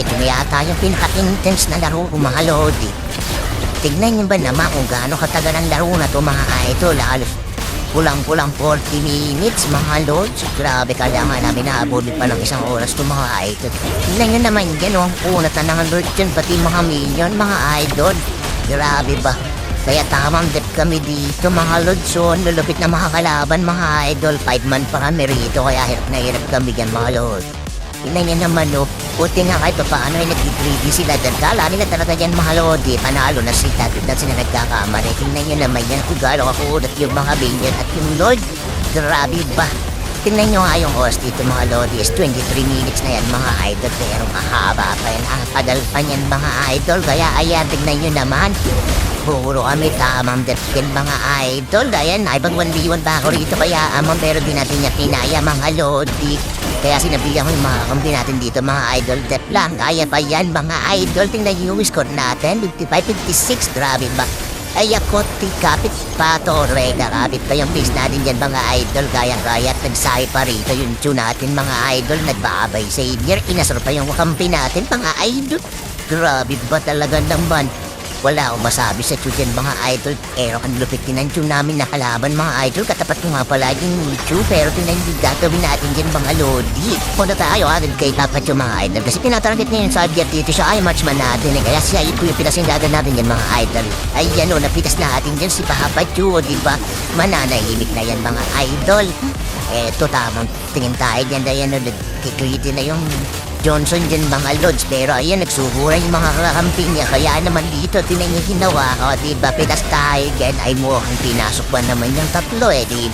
ito na yata yung pinaka-intense na laro ko mga lodi. Tignan niyo ba naman kung gaano katagal ang laro na to mga idol. Halos kulang-kulang 40 minutes mga lods. Grabe ka lang namin naabulit pa ng isang oras to mga idol. Tignan niyo naman yan oh, ang kunat na ng alert dyan pati mga minion mga idol. Grabe ba? Kaya tamang dep kami dito mga lodson. Lulupit na mga kalaban mga idol. Five man pa kami rito kaya hirap na hirap kami dyan mga lods. Tingnan niya naman no, puti nga kahit paano ay nag-greedy sila dyan. Kala nila talaga yan mga lodi, panalo na sila at sila nagkakamali. Tingnan niyo naman yan kung gaano kakulat yung mga minion at yung lord. Grabe ba? Tingnan niyo nga yung oras dito mga lodi is 23 minutes na yan mga idol. Pero mahaba pa yan, ang tagal pa yan mga idol. Kaya ayan, tingnan niyo naman. Puro kami tamang depkin mga idol. Ayan, naibang 1v1 ba ako rito kaya amang pero di natin niya kinaya mga lodi. Kaya sinabihan ko yung mga kampi natin dito mga idol. Dep lang, kaya pa yan mga idol. Tingnan yung score natin. 55-56, grabe ba? Ay ako, tikapit pa to, Rega. Kapit pa yung base natin dyan mga idol. Gayang-gaya at nagsahi pa rito yung tune natin mga idol. Nagbaabay savior. Inasar pa yung kampi natin mga idol. Grabe ba talaga naman? Wala akong masabi sa dyan mga idol. Pero ang lupit din ang tune namin na kalaban mga idol. Katapat ko nga pala yung YouTube. Pero tingnan yung gagawin natin dyan mga lodi. Punta tayo agad kay Papa Chu mga idol. Kasi tinatarget niya yung subject dito siya ay matchman natin. Eh. Kaya siya ito yung pinasindagan natin dyan mga idol. Ayan o, napitas natin dyan si Papa Chu. o, Di ba? Mananahimik na yan mga idol. Eto tamang tingin tayo dyan. Ayan o, nagkikriti na yung Johnson dyan mga lods pero ayan nagsuhuran yung mga kakampi niya kaya naman dito tinan niya ginawa o diba pitas tayo dyan ay mukhang pinasok ba naman yung tatlo eh di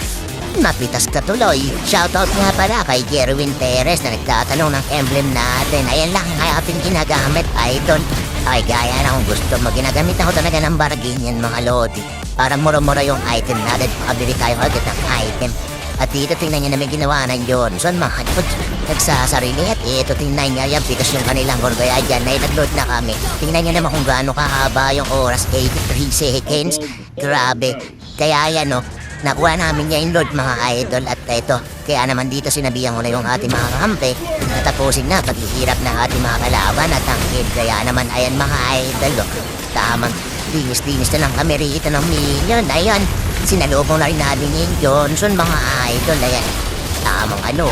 Napitas ka tuloy. Shoutout nga pala kay Jerwin Perez na nagtatanong ng emblem natin. Ayan lang ang ating ginagamit, idol. Ay, gaya na kung gusto mo. Ginagamit ako talaga ng bargain yan, mga lodi. Para mura-mura yung item natin. Makabili tayo agad ng item. At dito tingnan niya na may ginawa ng Johnson mga lods. Nagsasarili at ito tingnan niya yan because yung kanilang kaya dyan ay nag-load na kami. Tingnan niya naman kung gaano kahaba yung oras 83 seconds. Grabe. Kaya yan no, nakuha namin niya yung load mga idol at ito. Kaya naman dito sinabihan ko na yung ating mga kakampi na tapusin na paghihirap ng ating mga kalaban at ang kid. Kaya naman ayan mga idol. oh. Tamang dinis-dinis na lang kami rito ng million. Ayan, sinalubong na rin natin yung Johnson mga idol. Ayan, tamang ano,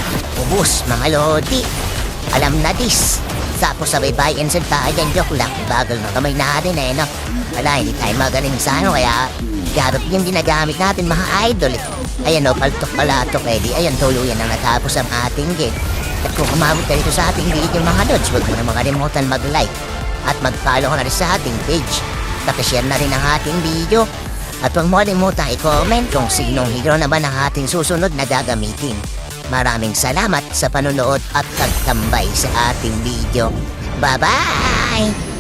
ubus mga lodi. Alam na dis. Tapos sabay buy and sell tayo dyan, joke lang. Bagal ng kamay natin eh, no? Wala, hindi tayo magaling sa ano, kaya garot yung ginagamit natin, mga idol. eh. Ayan o, paltok palatok, eh. Di, ayan, tuluyan na natapos ang ating game. At kung umabot ka dito sa ating video, mga lods, huwag mo na makalimutan mag-like. At mag-follow ka na rin sa ating page. Pakishare na rin ang ating video. At huwag mo kalimutan i-comment kung sinong hero naman ang ating susunod na gagamitin. Maraming salamat sa panonood at pagtambay sa ating video. Bye-bye!